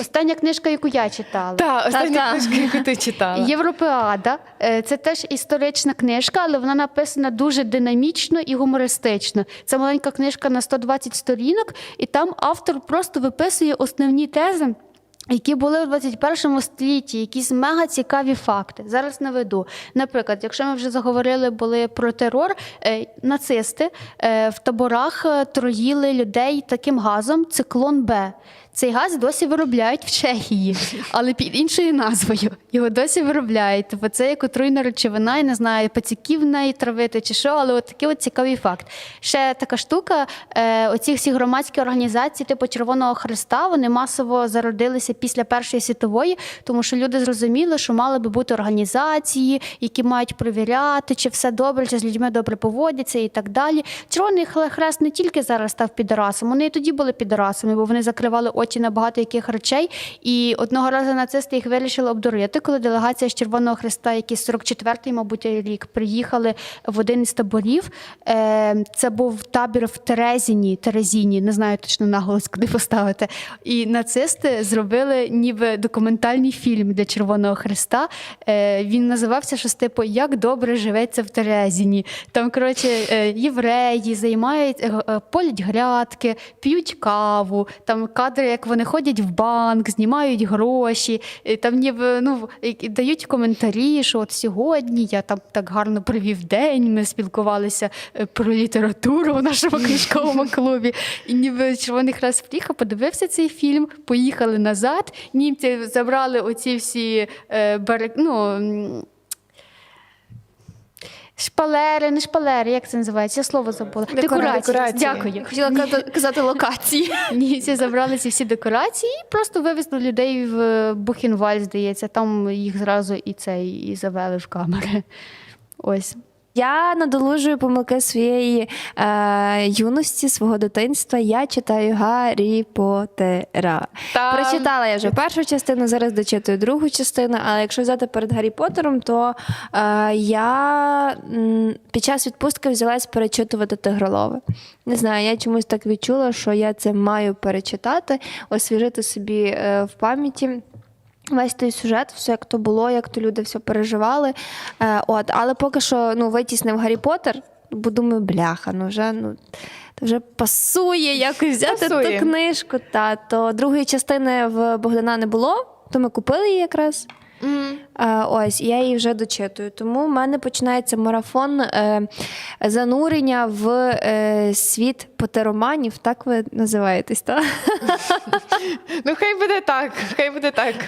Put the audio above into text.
Остання книжка, яку я читала. Та, остання книжка, яку ти читала. Європеада Е, це теж історична книжка, але вона написана дуже динамічно і гумористично. Це маленька книжка на 120 сторінок, і там автор просто виписує основні тези. Які були в 21 столітті, якісь мега цікаві факти. Зараз наведу. Наприклад, якщо ми вже заговорили були про терор, е, нацисти е, в таборах е, троїли людей таким газом циклон Б. Цей газ досі виробляють в Чехії, але під іншою назвою. Його досі виробляють. Тобто це як отруйна речовина, я не знаю, пацюків неї травити чи що, але от такий от цікавий факт. Ще така штука: оці всі громадські організації, типу Червоного Христа, вони масово зародилися після Першої світової, тому що люди зрозуміли, що мали би бути організації, які мають перевіряти, чи все добре, чи з людьми добре поводяться і так далі. Червоний Хрест не тільки зараз став підарасом, вони і тоді були підарасами, бо вони закривали очі на багато яких речей. І одного разу нацисти їх вирішили обдурити, коли делегація з Червоного Хреста, якийсь 44-й, мабуть, рік, приїхали в один із таборів. Е, Це був табір в Терезіні, Терезіні, не знаю точно наголос, куди поставити. І нацисти зробили ніби документальний фільм для Червоного Хреста. Е, Він називався щось типу Як добре живеться в Терезіні. Там, коротше, е, євреї займають, е, полять грядки, п'ють каву, там кадри, як вони ходять в банк, знімають гроші, там ніби ну, дають коментарі, що от сьогодні я там так гарно провів день, ми спілкувалися про літературу в нашому книжковому клубі. І ніби Червоний Хрест приїхав, подивився цей фільм, поїхали назад. Німці забрали оці всі е, барик, ну, Шпалери, не шпалери, як це називається? Я слово забула. Декора- декорації. Дякую. Хотіла казати- локації. Німці забрали ці всі декорації і просто вивезли людей в Бухенваль, здається. Там їх зразу і цей і завели в камери. Ось. Я надолужую помилки своєї е, юності, свого дитинства. Я читаю Гаррі Поттера. Та- Прочитала я вже першу частину, зараз дочитую другу частину. Але якщо взяти перед Гаррі Поттером, то е, я м, під час відпустки взялась перечитувати тигролови. Не знаю, я чомусь так відчула, що я це маю перечитати, освіжити собі е, в пам'яті. Весь той сюжет, все як то було, як то люди все переживали. Е, от, але поки що ну, витіснив Гаррі Поттер, бо думаю, бляха, ну вже ну. Вже пасує якось взяти Пасує. ту книжку. Та, то другої частини в Богдана не було, то ми купили її якраз. Е, ось, я її вже дочитую. Тому в мене починається марафон е, занурення в е, світ потероманів, так ви називаєтесь, так? Ну, хай буде так, хай буде так.